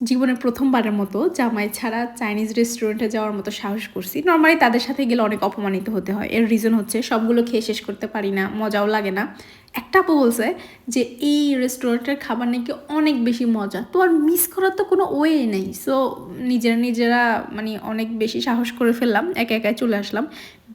জীবনের প্রথমবারের মতো জামাই ছাড়া চাইনিজ রেস্টুরেন্টে যাওয়ার মতো সাহস করছি। নর্মালি তাদের সাথে গেলে অনেক অপমানিত হতে হয়। এর রিজন হচ্ছে সবগুলো খেয়ে শেষ করতে পারি না, মজাও লাগে না। একটা আপু বলছে যে, এই রেস্টুরেন্টের খাবার নাকি অনেক বেশি মজা। তো আর মিস করার তো কোনো ওয়ে নেই। সো নিজেরা নিজেরা মানে অনেক বেশি সাহস করে ফেললাম, একা একাই চলে আসলাম।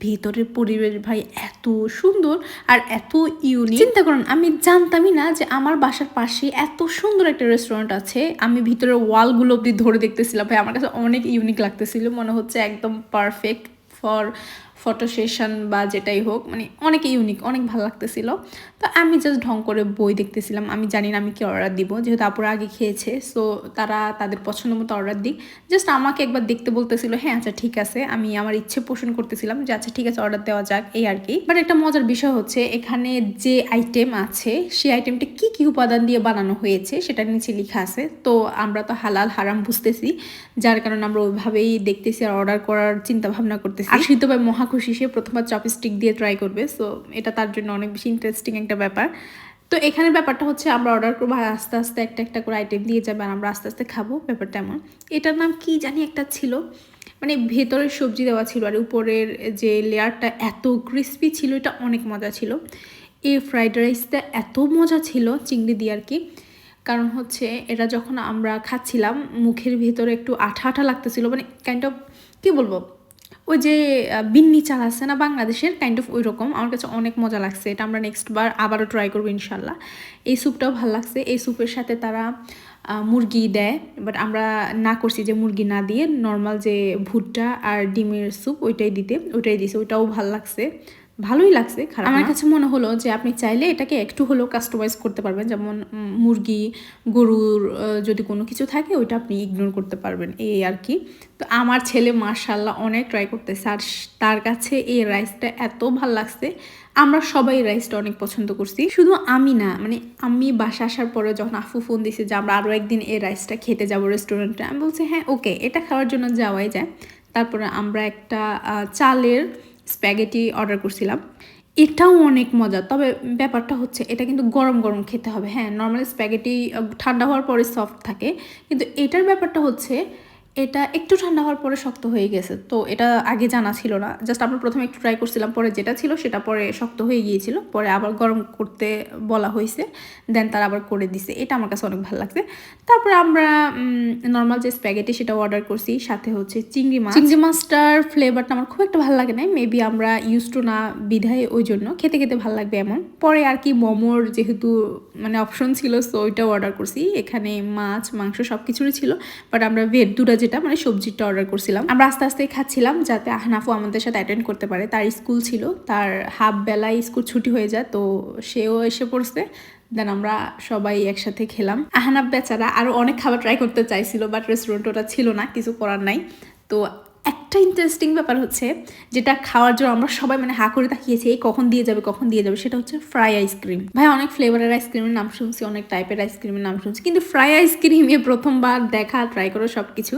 ভেতরের পরিবেশ ভাই এত সুন্দর আর এত ইউনিক চিন্তা করুন, আমি জানতামই না যে আমার বাসার পাশে এত সুন্দর একটা রেস্টুরেন্ট আছে। আমি ভিতরের ওয়ালগুলো অব্দি ধরে দেখতেছিলাম। ভাই, আমার কাছে অনেক ইউনিক লাগতেছিল। মনে হচ্ছে একদম পারফেক্ট ফর ফটো সেশন বা যেটাই হোক মানে অনেক ইউনিক অনেক ভালো লাগতেছিল। তো আমি জাস্ট ঢং করে বই দেখতেছিলাম। আমি জানি না আমি কি অর্ডার দিব, যেহেতু আপুরা আগে খেয়েছে সো তারা তাদের পছন্দ মতো অর্ডার দিক। জাস্ট আমাকে একবার দেখতে বলতেছিল হ্যাঁ আচ্ছা ঠিক আছে। আমি আমার ইচ্ছে পোষণ করতেছিলাম যে আচ্ছা ঠিক আছে অর্ডার দেওয়া যাক। এই আর কি। বাট একটা মজার বিষয় হচ্ছে, এখানে যে আইটেম আছে, সেই আইটেমটা কি কি উপাদান দিয়ে বানানো হয়েছে, সেটা নিচে লেখা আছে। তো আমরা তো হালাল হারাম বুঝতেছি, যার কারণে আমরা ওইভাবেই দেখতেছি আর অর্ডার করার চিন্তা ভাবনা করতেছি। আর শীত ভাই মহা খুশি, সে প্রথমবার চপস্টিক দিয়ে ট্রাই করবে সো এটা তার জন্য অনেক বেশি ইন্টারেস্টিং একটা ব্যাপার। তো এখানে ব্যাপারটা হচ্ছে, আমরা অর্ডার করব, আর আস্তে আস্তে একটা একটা করে আইটেম দিয়ে যাবে, আর আমরা আস্তে আস্তে খাব, ব্যাপারটা এমন। এটার নাম কি জানি একটা ছিল মানে ভেতরের সবজি দেওয়া ছিল, আর উপরের যে লেয়ারটা এত ক্রিস্পি ছিল, এটা অনেক মজা ছিল। এই ফ্রাইড রাইসটা এত মজা ছিল, চিংড়ি দিয়ে আর কি। কারণ হচ্ছে, এটা যখন আমরা খাচ্ছিলাম, মুখের ভেতরে একটু আঠা আঠা লাগতেছিল মানে কাইন্ড অফ কী বলব? ওই যে বিন্নি চাল আছে না বাংলাদেশের কাইন্ড অফ ওই রকম আমার কাছে অনেক মজা লাগছে। এটা আমরা নেক্সট বার আবারও ট্রাই করব ইনশাল্লাহ এই স্যুপটাও ভালো লাগছে। এই স্যুপের সাথে তারা মুরগি দেয়। বাট আমরা না করছি যে মুরগি না দিয়ে নর্মাল যে ভুট্টা আর ডিমের স্যুপ ওইটাই দিতে, ওইটাই দিছে। ওইটাও ভালো লাগছে। ভালোই লাগছে খারাপ আমার কাছে মনে হলো যে আপনি চাইলে এটাকে একটু হলেও কাস্টমাইজ করতে পারবেন যেমন মুরগি গরুর যদি কোনো কিছু থাকে ওইটা আপনি ইগনোর করতে পারবেন এই আর কি। তো আমার ছেলে মার্শাল্লাহ অনেক ট্রাই করতেছে আর তার কাছে এই রাইসটা এত ভালো লাগছে। আমরা সবাই রাইসটা অনেক পছন্দ করছি শুধু আমি না মানে আমি বাসা আসার পরে যখন আফু ফোন দিছে যে আমরা আরও একদিন এই রাইসটা খেতে যাব রেস্টুরেন্টে আমি বলছি হ্যাঁ ওকে এটা খাওয়ার জন্য যাওয়াই যায়। তারপরে আমরা একটা চালের স্প্যাগেটি অর্ডার করছিলাম। এটাও অনেক মজা, তবে ব্যাপারটা হচ্ছে এটা কিন্তু গরম গরম খেতে হবে। হ্যাঁ নর্মালি স্প্যাগেটি ঠান্ডা হওয়ার পরে সফট থাকে। কিন্তু এটার ব্যাপারটা হচ্ছে এটা একটু ঠান্ডা হওয়ার পরে শক্ত হয়ে গেছে, তো এটা আগে জানা ছিল না। জাস্ট আমরা প্রথমে একটু ট্রাই করছিলাম, পরে যেটা ছিল সেটা পরে শক্ত হয়ে গিয়েছিল, পরে আবার গরম করতে বলা হয়েছে দেন তারা আবার করে দিছে। এটা আমার কাছে অনেক ভালো লাগছে। তারপরে আমরা নর্মাল যে স্প্যাগেটি সেটা অর্ডার করছি, সাথে হচ্ছে চিংড়ি মাছ। চিংড়ি মাছটার ফ্লেভারটা আমার খুব একটা ভালো লাগে না মেবি আমরা ইউজ টু না বিধায় ওই জন্য খেতে খেতে ভালো লাগবে এমন। পরে আর কি মোমোর যেহেতু মানে অপশন ছিল সো ওইটাও অর্ডার করছি। এখানে মাছ, মাংস সব কিছুরই ছিল বাট আমরা ভেট দুটা যেটা মানে সবজিটা অর্ডার করছিলাম। আমরা আস্তে আস্তে খাচ্ছিলাম যাতে আহনাফু আমাদের সাথে অ্যাটেন্ড করতে পারে। তার স্কুল ছিল, তার হাফ বেলায় স্কুল ছুটি হয়ে যায়, তো সেও এসে পড়ছে। দেন আমরা সবাই একসাথে খেলাম। আহনাফ বেচারা আরও অনেক খাবার ট্রাই করতে চাইছিল বাট রেস্টুরেন্ট ওটা ছিল না, কিছু করার নাই। তো একটা ইন্টারেস্টিং ব্যাপার হচ্ছে যেটা খাওয়ার জন্য আমরা সবাই মানে হা করে তাকিয়েছি, এই কখন দিয়ে যাবে, কখন দিয়ে যাবে, সেটা হচ্ছে ফ্রাই আইসক্রিম ভাই, অনেক ফ্লেভারের আইসক্রিমের নাম শুনছি, অনেক টাইপের আইসক্রিমের নাম শুনছি, কিন্তু ফ্রাই আইসক্রিমে প্রথমবার দেখা ট্রাই করো সব কিছু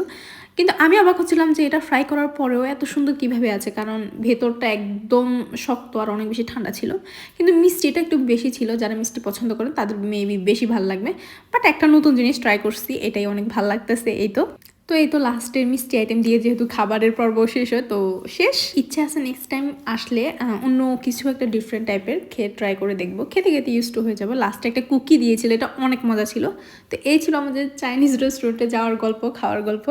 কিন্তু আমি অবাক হচ্ছিলাম যে এটা ফ্রাই করার পরেও এত সুন্দর কীভাবে আছে, কারণ ভেতরটা একদম শক্ত আর অনেক বেশি ঠান্ডা ছিল। কিন্তু মিষ্টিটা একটু বেশি ছিল, যারা মিষ্টি পছন্দ করেন, তাদের মেবি বেশি ভালো লাগবে। বাট একটা নতুন জিনিস ট্রাই করছি, এটাই অনেক ভালো লাগতেছে, এই তো। তো এই তো লাস্টের মিষ্টি আইটেম দিয়ে যেহেতু খাবারের পর্ব শেষ হয়, তো শেষ। ইচ্ছে আছে নেক্সট টাইম আসলে অন্য কিছু একটা ডিফারেন্ট টাইপের খেয়ে ট্রাই করে দেখব। খেতে খেতে ইউজ টু হয়ে যাব। লাস্টে একটা কুকি দিয়েছিল, এটা অনেক মজা ছিল। তো এই ছিল আমাদের চাইনিজ রেস্টুরেন্টে যাওয়ার গল্প, খাওয়ার গল্প।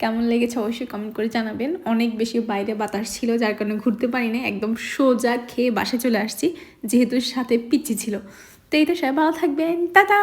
কেমন লেগেছে অবশ্যই কমেন্ট করে জানাবেন। অনেক বেশি বাইরে বাতাস ছিল, যার কারণে ঘুরতে পারিনি। একদম সোজা খেয়ে বাসে চলে আসছি, যেহেতু সাথে পিচ্ছি ছিল। তো এই তো সবাই ভালো থাকবেন। টাটা!